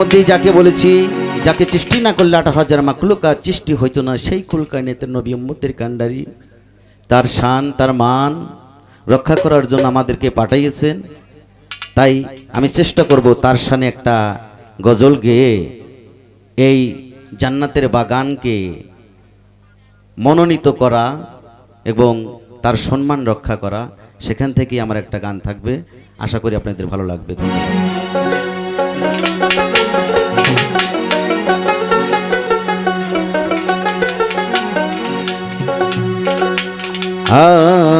মধ্যেই যাকে বলেছি, যাকে সৃষ্টি না করলে আঠারো হাজার মাকলুকা সৃষ্টি হইতো না সেই কুলকাইনেতে নবী উম্মতের কান্ডারি তার শান, তার মান রক্ষা করার জন্য আমাদেরকে পাঠাইয়েছেন। তাই আমি চেষ্টা করব তার শানে একটা গজল গেয়ে এই জান্নাতের বাগানকে মনোনীত করা এবং তার সম্মান রক্ষা করা। সেখান থেকেই আমার একটা গান থাকবে। আশা করি আপনাদের ভালো লাগবে। ধন্যবাদ। আই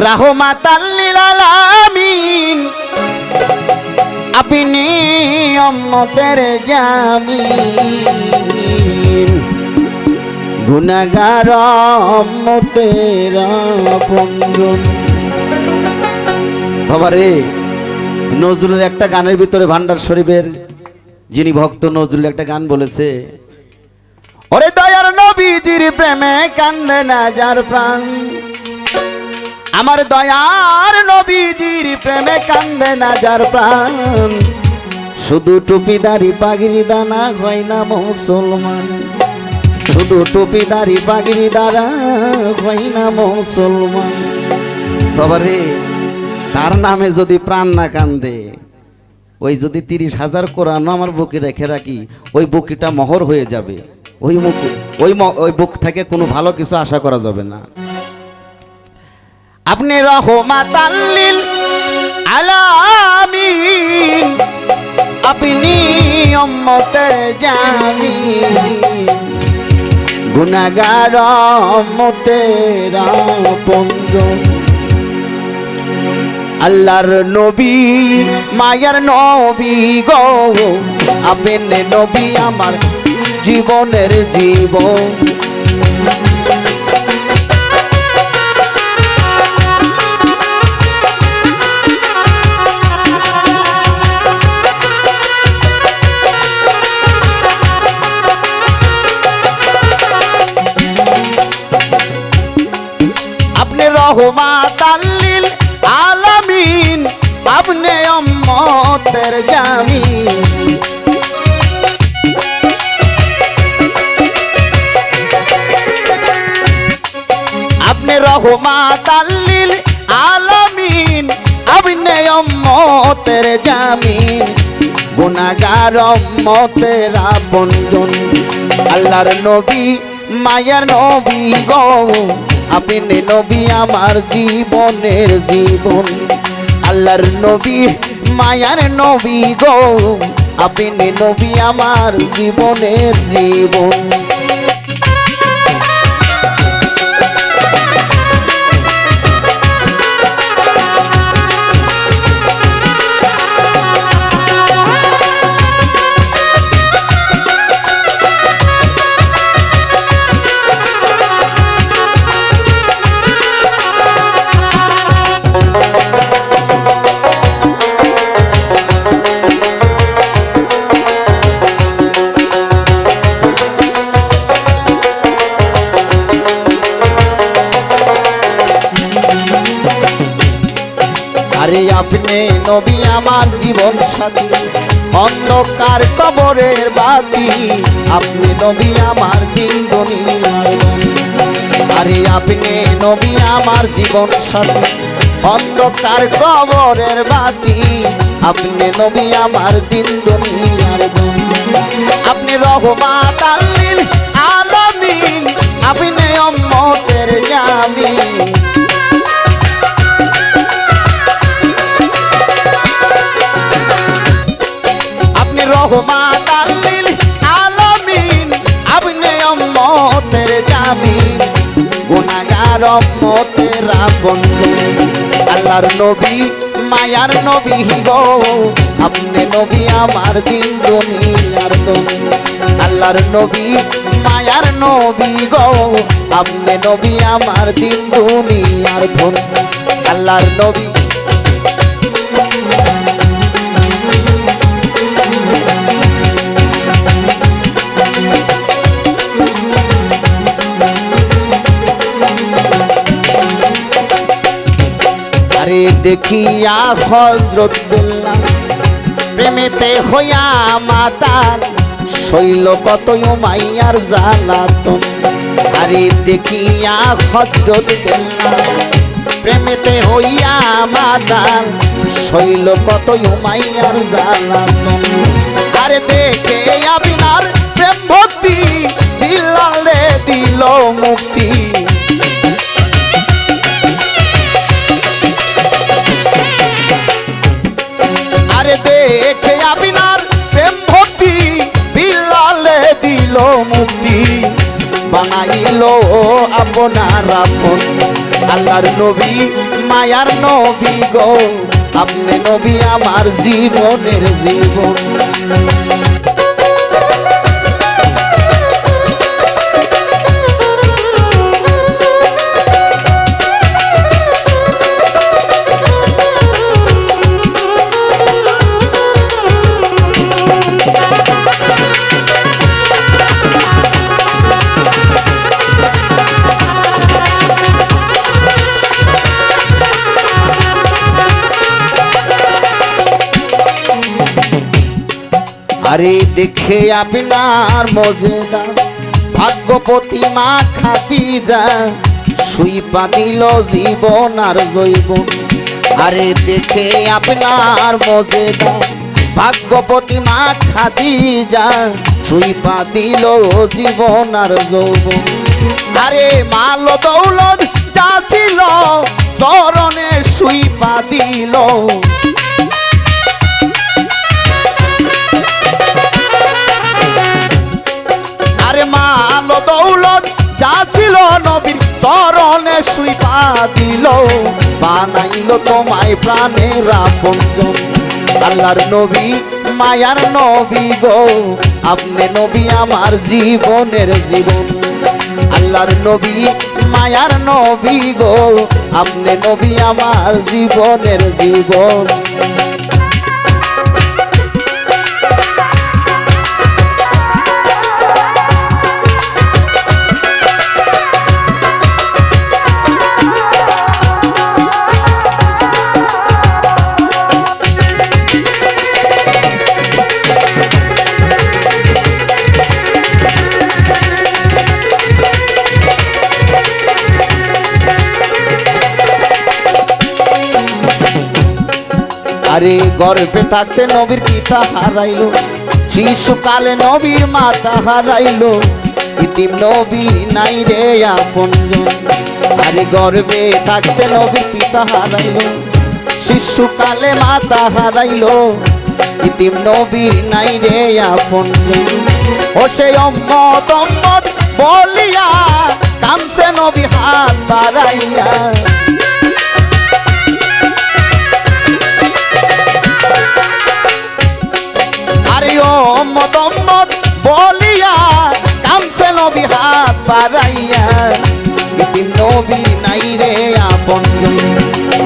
রাহমাতাল্লিল আলামিন আপনি অম্মতের জামিন। গুনাগার অম্মতের আপনজন বাবা রে, নজরুলের একটা গানের ভিতরে ভান্ডার শরীফের যিনি ভক্ত, নজরুল একটা গান বলেছে, ওরে দয়ার নবীজির প্রেমে কান্দে না যার প্রাণ। আমার দয়ার নবীজির প্রেমে কান্দে না যার প্রাণ। শুধু টুপিদারি পাগড়ি দানা হয় না মুসলমান। শুধু টুপিদারি পাগড়ি দানা হয় না মুসলমান বাবারে তার নামে যদি প্রাণ না কান্দে, ওই যদি তিরিশ হাজার কোরআন আমার বুকে রেখে রাখি, ওই বুকিটা মহর হয়ে যাবে। ওই মুখ ওই ওই বুক থেকে কোনো ভালো কিছু আশা করা যাবে না। আপনি রহমাতাল্লিল আলামিন, আপনি উম্মতের জামিন। গুনাগার উম্মতের আপনজন আল্লাহর নবী, মায়ার নবী গো। আপনি নবী আমার জীবনের জীবন। আপনি আল্লিল আলামিন আপনি অম্মতের জামিন। আপনি রহমাত আল্লিল আলামিন আপনি অম্মতের জামিন। গুনাগার অম্মতের আপনজন, আল্লাহর নবী মায়ার নবী গো, আপনি নবী আমার জীবনের জীবন। আল্লাহর নবী, মায়ার নবী গো, আপনি নবী আমার জীবনের জীবন। আরে আপনি নবী, আমার জীবন সাথী। অন্ধকার কবরের বাতি, আপনি নবী, আমার জীবনী। আরে আপনি নবী, আমার জীবন সাথী। অন্ধকার কবরের বাতি, আপনি নবী, আমার দিন দুনিয়ার আপনি রহমাত, আল্লিল আলামিন। আপনি অম্মতের জামিন। অম্মতের বন্ধু আল্লাহর নবী, মায়ার নবী গো। আপনি নবী, আমার দিন দুনিয়ার আল্লাহর নবী, মায়ার নবী গো। আপনি নবী, আমার দিন দুনিয়ার ধন। আল্লাহর নবী দেখিয়া হজরত বললাম, প্রেমেতে হইয়া মাতার শৈল কতই মাইয়ার জ্বালাতন। আরে দেখিয়া হজরত বললাম, প্রেমেতে হইয়া মাতার শৈল কতই মাইয়ার জ্বালাতন। আরে দেখে আবিনার প্রেম ভক্তি দিলালে দিল মুক্তি। দিল মুক্তি, বানাইল আপনার আপন। আল্লাহর নবী, মায়ার নবী গো, আপনি নবী আমার জীবনের জীবন। আরে দেখে আপনার মজেদা। ভাগ্যপতি মা খাতি যা সুইপা দিল জীবন আর জৈবন আরে দেখে আপনার মজেদা। ভাগ্যপতি মা খাতি যা সুইপা দিল জীবন আর যৌবন। আরে মাল দৌলত যা ছিল, চরণে সুইপা দিল প্রাণের আপনজন। আল্লাহর নবী, মায়ার নবী গো। আপনি নবী আমার জীবনের জীবন। আল্লাহর নবী, মায়ার নবী গো। আপনি নবী আমার জীবনের জীবন। আরে গর্ভে থাকতে নবীর পিতা হারাইলো শিশুকালে নবীর মাতা হারাইলো। ইতিম নবী নাই রে আপনজন আরে গর্ভে থাকতে নবীর পিতা হারাইলো শিশুকালে মাতা হারাইলো। ইতিম নবীর নাই রে আপনজন ও সেই অম্মত অম্মত বলিয়া কামসে নবী হাত বাড়াইয়া। আরে ও মদম্মদ বলিয়া কামসে নবী হাত ইতিম নবী নাই রে আপন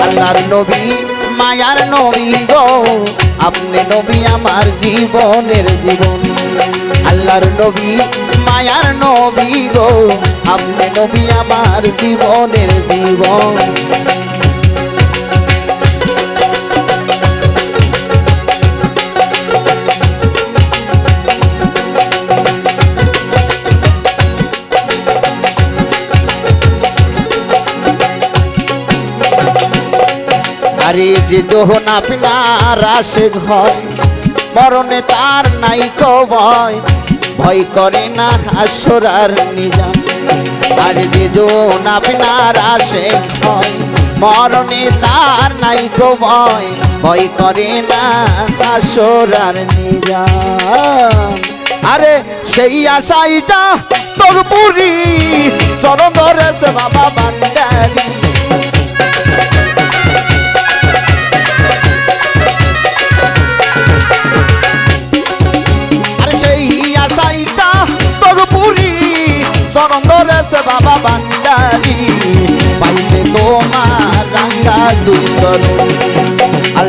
আল্লাহর নবী, মায়ার নবী গো। আপনি নবী আমার জীবনের জীবন। আল্লাহর নবী, মায়ার নবী গো। আপনি নবী আমার জীবনের জীবন। আরে যে যখন আপনার আসে ঘর। মরণে তার নাই কো ভয় করে না হাসরার নিজাম। আর যে জন আপনার আসে ভয় মরণে তার নাই কো ভয় করে না হাসরার নিজাম। আরে সেই আশাই যা তোর পুরি। চরণ ধরেছে বাবা বান্ডারি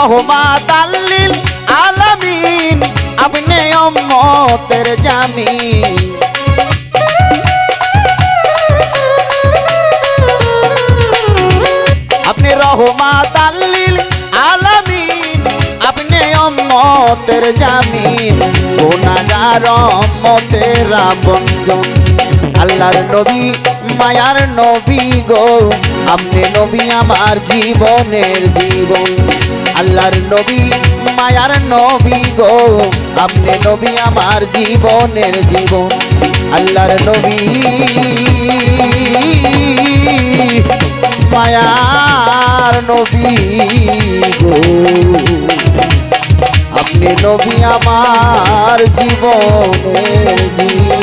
আপনি রহমাত আল্লিল আলামিন, আপনি অম্মতের জামিন। আপনি রহমাত আল্লিল আলামিন, আপনি অম্মতের জামিন। গুনাগার অম্মতের বন্ধন আল্লাহর নবী, মায়ার নবী গো। আপনি নবী আমার জীবনের জীবন। আল্লাহর নবী, মায়ার নবী গো। আপনি নবী আমার জীবনের জীবন। আল্লাহর নবী, মায়ার নবী গো। আপনি নবী আমার জীবনের জীবন।